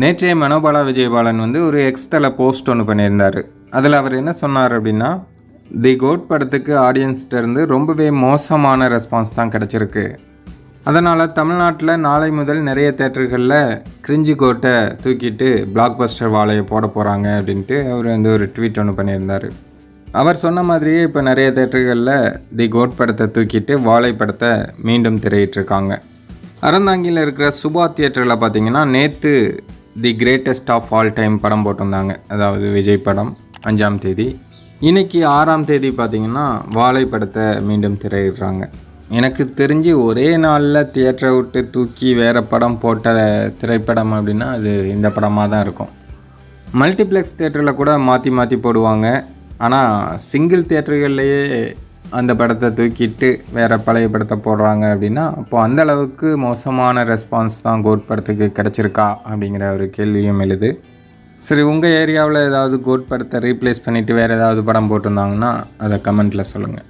நேற்றைய மனோபாலா விஜயபாலன் வந்து ஒரு எக்ஸ்தல போஸ்ட் ஒன்று பண்ணியிருந்தார். அதில் அவர் என்ன சொன்னார் அப்படின்னா தி கோட் படத்துக்கு ஆடியன்ஸ்கிட்ட ரொம்பவே மோசமான ரெஸ்பான்ஸ் தான் கிடச்சிருக்கு. அதனால் தமிழ்நாட்டில் நாளை முதல் நிறைய தேட்டர்களில் கிரிஞ்சி கோட்டை தூக்கிட்டு பிளாக் பஸ்டர் வாழையை போட போகிறாங்க அப்படின்ட்டு அவர் வந்து ஒரு ட்வீட் ஒன்று பண்ணியிருந்தார். அவர் சொன்ன மாதிரியே இப்போ நிறைய தேட்டர்களில் தி கோட் படத்தை தூக்கிட்டு வாழை படத்தை மீண்டும் திரையிட்டிருக்காங்க. அறந்தாங்கியில் இருக்கிற சுபா தியேட்டரில் பார்த்தீங்கன்னா நேற்று the greatest of all time படம் போட்டிருந்தாங்க. அதாவது விஜய் படம் அஞ்சாம் தேதி. இன்றைக்கி ஆறாம் தேதி பார்த்தீங்கன்னா வாழை படத்தை மீண்டும் திரையிடுறாங்க. எனக்கு தெரிஞ்சு ஒரே நாளில் தியேட்டரை விட்டு தூக்கி வேறு படம் போட்ட திரைப்படம் அப்படின்னா அது இந்த படமாக தான் இருக்கும். மல்டிப்ளெக்ஸ் தேட்டரில் கூட மாற்றி மாற்றி போடுவாங்க. ஆனால் சிங்கிள் தேட்டர்கள்லையே அந்த படத்தை தூக்கிட்டு வேறு பழைய படத்தை போடுறாங்க அப்படின்னா அப்போது அந்த அளவுக்கு மோசமான ரெஸ்பான்ஸ் தான் கோட் படத்துக்கு கிடச்சிருக்கா அப்படிங்கிற ஒரு கேள்வியும் எழுது. சரி உங்கள் ஏரியாவில் ஏதாவது கோட் படத்தை ரீப்ளேஸ் பண்ணிவிட்டு வேறு ஏதாவது படம் போட்டிருந்தாங்கன்னா அதை கமெண்ட்டில் சொல்லுங்கள்